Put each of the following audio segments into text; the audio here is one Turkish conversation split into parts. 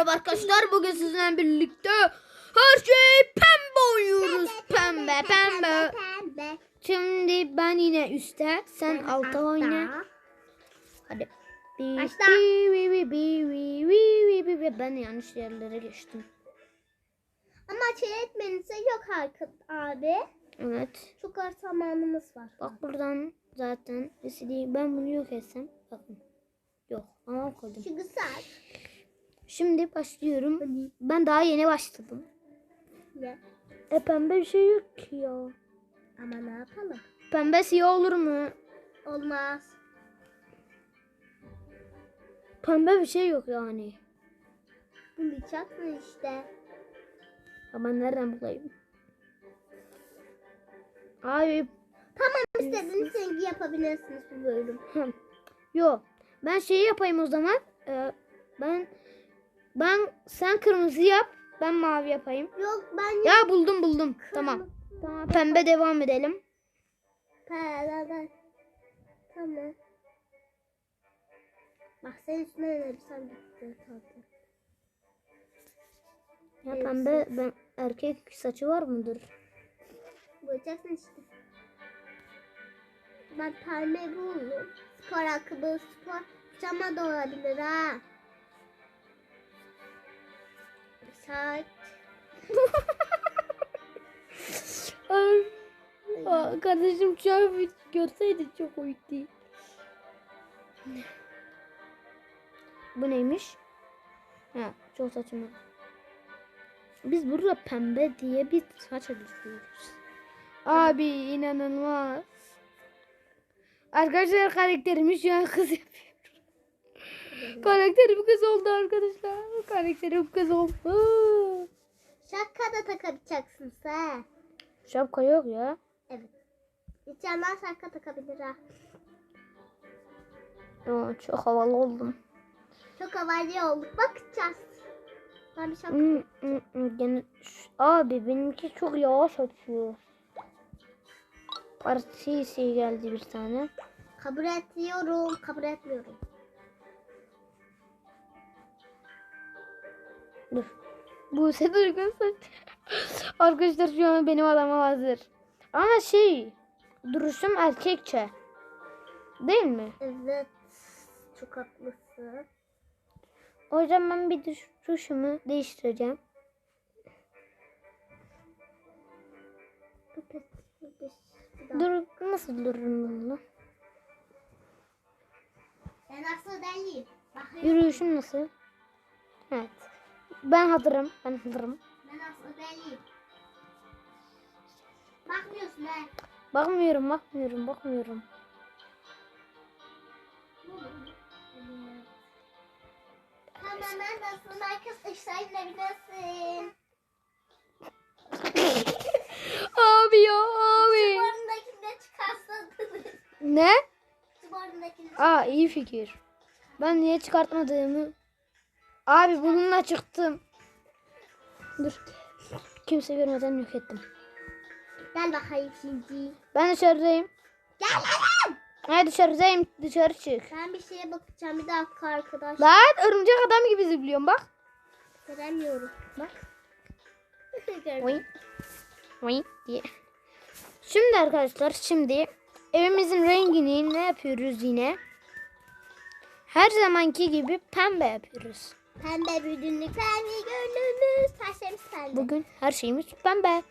merhaba arkadaşlar. Bugün sizinle birlikte her şey pembe oynuyoruz. Pembe pembe. Pembe. Şimdi ben yine üstte, sen alta oyna. Hadi. Başla. Ben yanlış yerlere geçtim. Ama acele etmenize yok Hakan abi. Evet. Çok az zamanımız var. Bak buradan zaten istediğim ben bunu yok etsem. Bakın. Yok ama koydum. Şu güzel. Şimdi başlıyorum. Ben daha yeni başladım. Ya. E pembe bir şey yok ki ya. Ama ne yapalım? Pembe siyah olur mu? Olmaz. Pembe bir şey yok yani. Bulacak mı işte? Ben nereden bulayım? Abi Tamam istediğiniz rengi yapabilirsiniz bu bölüm. Yo. Ben şeyi yapayım o zaman. Ee, ben ben sen kırmızı yap. Ben mavi yapayım. Yok ben Ya buldum buldum. Tamam. Tamam. Pembe devam edelim. Pembe. Tamam. Bak senin üstüne elbisen bitti. Ya pembe ben erkek saçı var mıdır? Bulacaksın işte. Ben pembe buldum. Spor ayakkabı, spor pijama da olabilir ha. Aa, kardeşim bir görseydi çok uyuttu. Bu neymiş? Ha, çok saçma. Biz burada pembe diye bir saç alışıyoruz. Abi inanılmaz. Arkadaşlar karakterimi şu an kız yapıyor. Karakterim kız oldu arkadaşlar. Karakterim kız oldu. Şapka da takabileceksin sen. Şapka yok ya. Evet. İçeriden şapka takabilir ha. Aa, çok havalı oldum. Çok havalı olduk. Bakacağız. Ben bir şapka Hmm, hmm, hmm, Gene abi benimki çok yavaş açıyor. Partisi geldi bir tane. kabul ediyorum. Kabul etmiyorum. Dur. Bu sefer göster. Arkadaşlar şu an benim adama hazır. Ama şey duruşum erkekçe. Değil mi? Evet. Çok haklısın. O yüzden ben bir duruşumu değiştireceğim. Dur nasıl dururum bununla? Ben değilim. Bakayım. Yürüyüşüm nasıl? Evet. Ben hazırım. Ben hazırım. Ben değilim. Bakmıyorsun he. Bakmıyorum, bakmıyorum, bakmıyorum. Tamam ben nasıl arkadaşlar inebilirsin. Abi ya abi. Sporundakini çıkarsın. Ne? Sporundakini Aa iyi fikir. Ben niye çıkartmadığımı. Abi bununla çıktım. Dur. Kimse görmeden yok ettim. Gel bakayım şimdi. Ben dışarıdayım. Gel lan. Hayır dışarıdayım. Dışarı çık. Ben bir şeye bakacağım. Bir dakika arkadaş. Lan örümcek adam gibi zıplıyorum bak. Göremiyorum. Bak. Oy. Oy diye. Şimdi arkadaşlar şimdi evimizin rengini ne yapıyoruz yine? Her zamanki gibi pembe yapıyoruz. Pembe büyüdünlük pembe gönlümüz. Taşlarımız pembe. Bugün her şeyimiz pembe. Abi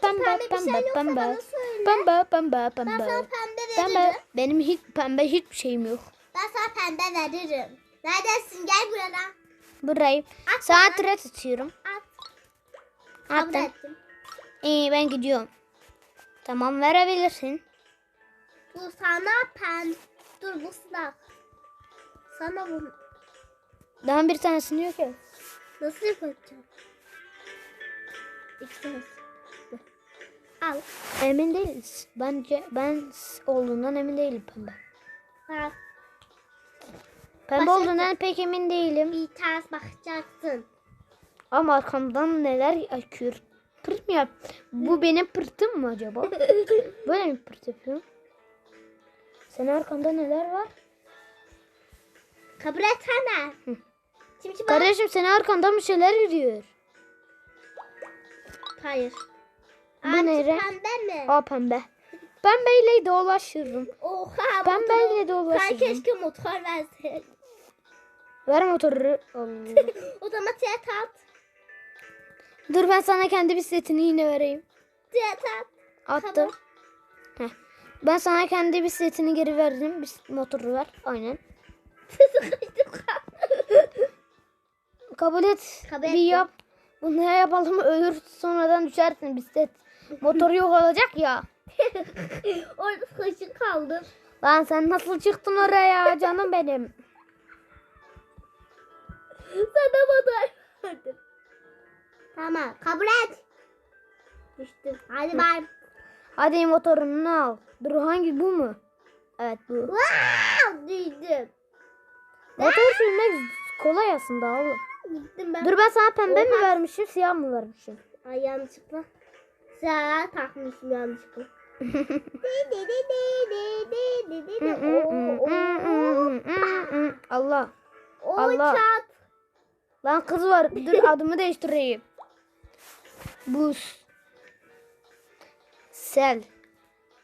Pembe, pembe, pembe bir şey pembe, yoksa pembe. bana söyle. Pembe pembe Ben sana pembe. pembe Pembe. veririm. Benim hiç pembe hiçbir şeyim yok. Ben sana pembe veririm. Neredesin? Gel buraya. Burayı At saat bana. atıyorum. At. Kabul Attım. ettim. İyi ben gidiyorum. Tamam verebilirsin. Bu sana pembe. Dur bu sınav. Sana bu Daha bir tanesini yok ya. nasıl yapacağım? İki tanesi. Al. Emin değiliz. Bence ben olduğundan emin değilim pembe. Bak. Pembe Başka- olduğundan pek emin değilim. Bir ters bakacaksın. Ama arkamdan neler akıyor. Pırt mı yap? Bu benim pırtım mı acaba? Böyle mi pırt yapıyorum? Senin arkanda neler var? Kabul etsene. Hı. Şimdi bak. Kardeşim senin arkandan bir şeyler yürüyor. Hayır. Bu nere? Pembe mi? Aa pembe. Pembeyle dolaşırım. Oha. Pembeyle motor- Sen dolaşırım. keşke motor verseydin. Ver motoru. O zaman tet at. Dur ben sana kendi bisikletini yine vereyim. Tet at. Attım. Tamam. Heh. Ben sana kendi bisikletini geri verdim. Bis- motoru ver. Aynen. Sıkıştık. Kabul et. Kabul bir ettim. yap. Bunu ne yapalım ölür sonradan düşersin bisiklet. Motoru yok olacak ya. Orada sıkışık kaldım. Lan sen nasıl çıktın oraya canım benim. Sana motor verdim. Tamam kabul et. Düştüm. Hadi bay. Hadi motorunu al. Dur hangi bu mu? Evet bu. Wow, düştüm. Motor sürmek kolay aslında oğlum. Gittim ben. Dur ben sana pembe mi vermişim, siyah mı vermişim? Ay yanlışlıkla. Siyah takmışım yanlışlıkla. Allah. O Allah. Çat. Lan kız var. Dur adımı değiştireyim. Buz. Sel.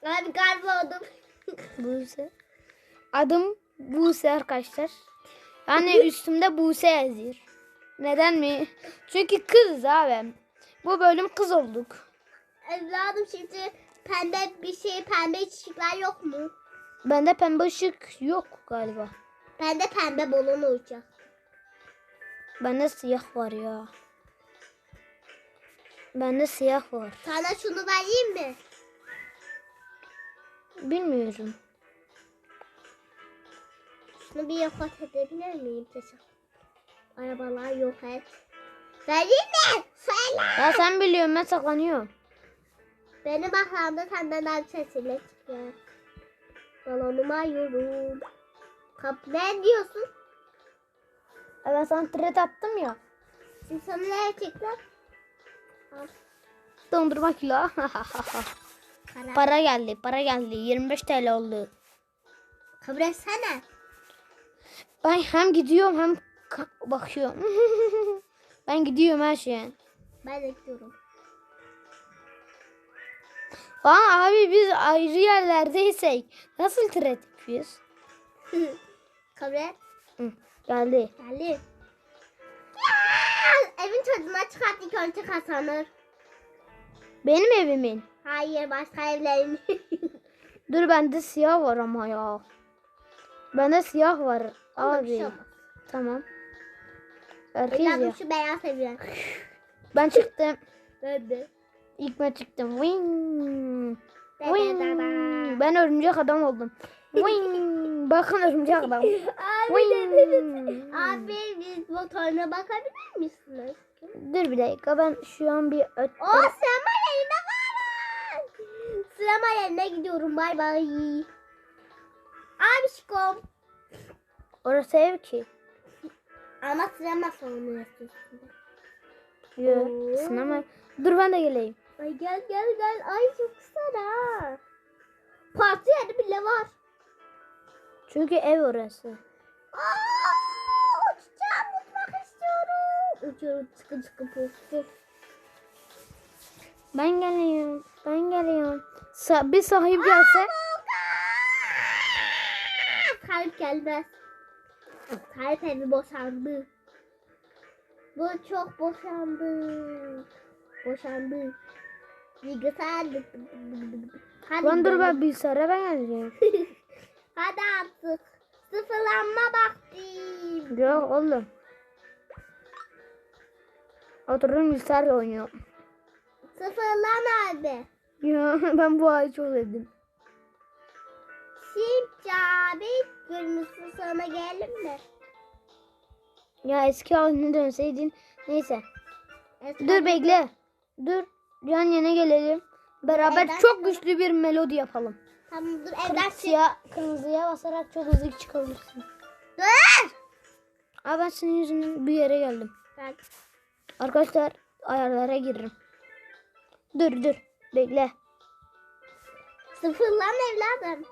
Ben galiba adım. Buse. Adım Buse arkadaşlar. Yani üstümde Buse yazıyor. Neden mi? Çünkü kız abi. Bu bölüm kız olduk. Evladım şimdi pembe bir şey pembe çiçekler yok mu? Bende pembe ışık yok galiba. Bende pembe balon olacak. Bende siyah var ya. Bende siyah var. Sana şunu vereyim mi? Bilmiyorum. Şunu bir yok edebilir miyim? Teşekkür. Arabalar yok et. Vereyim? Söyle. Ya sen biliyorsun ben saklanıyorum. Benim aklımda senden daha sesiyle çıkıyor. Balonuma yorum. Kap ne diyorsun? Ben sana tret attım ya. Şimdi sana ne çekler? Al. Dondurma kilo. Para. para geldi, para geldi. 25 TL oldu. Kabul etsene. Ben hem gidiyorum hem bakıyorum. ben gidiyorum her şeye. Ben de gidiyorum. Aa abi biz ayrı yerlerdeysek nasıl tret yapıyoruz? Kabul et. Hı, geldi. Geldi. Ya, evin çocuğuna çıkart ilk önce kazanır. Benim evimin. Hayır başka evlerin. Dur bende siyah var ama ya. Bende siyah var Ama bir şey abi. olmaz. Tamam. Evladım ya. şu beyaz evlen. Ben çıktım. Ben de. İlk ben çıktım. Wing. Wing. Ben örümcek adam oldum. Wing. Bakın örümcek adam. Abi. Abi biz motoruna bakabilir misiniz? Dur bir dakika ben şu an bir öt... O sinema yerine var. Sinema yerine gidiyorum bay bay. Abi şikom. Orası ev ki. Ama sinema salonu yapıyorsun. Yok. Oo. Sinema. Dur ben de geleyim. Ay gel gel gel. Ay çok güzel ha. Parti yeri bile var. Çünkü ev orası. Aa, uçacağım uçmak istiyorum. Uçuyorum çıkı çıkı puf. Ben geliyorum. Ben geliyorum. Sa bir sahip gelse. Kalp gelmez. Kalp evi boşandı. Bu çok boşandı. Boşandı. Bilgisayar. Hadi Lan dur ben bilgisayara ben geleceğim. Hadi artık. Sıfırlanma vakti. Yok oğlum. Otururum bilgisayarla oynuyorum. Sıfırlan abi. Ya ben bu ay çok dedim. Şimdi sana gelir mi? Ya eski haline dönseydin. Neyse. Eski- Dur bekle. Dur. Yan yana gelelim. Beraber Evden çok çıkalım. güçlü bir melodi yapalım. Tamam dur evden. Kırmızıya, kırmızıya basarak çok hızlı çıkabilirsin. Dur. Aa ben senin yüzünden bir yere geldim. Bak. Arkadaşlar ayarlara giririm. Dur dur. Bekle. Sıfırlan evladım.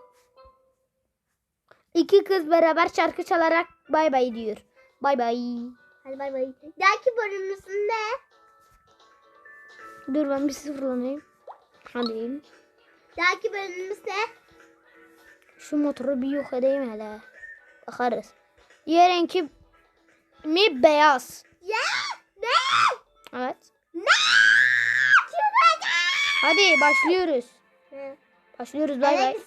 İki kız beraber şarkı çalarak bay bay diyor. Bay bay. Hadi bay bay. Dahaki bölümümüzde Dur ben bir sıfırlanayım. Hadi. Dahaki bölümümüzde Şu motoru bir yok edeyim hele. Bakarız. Renki mi beyaz? Ya ne? Evet. Ne? Hadi başlıyoruz. Başlıyoruz bay bay. Evet,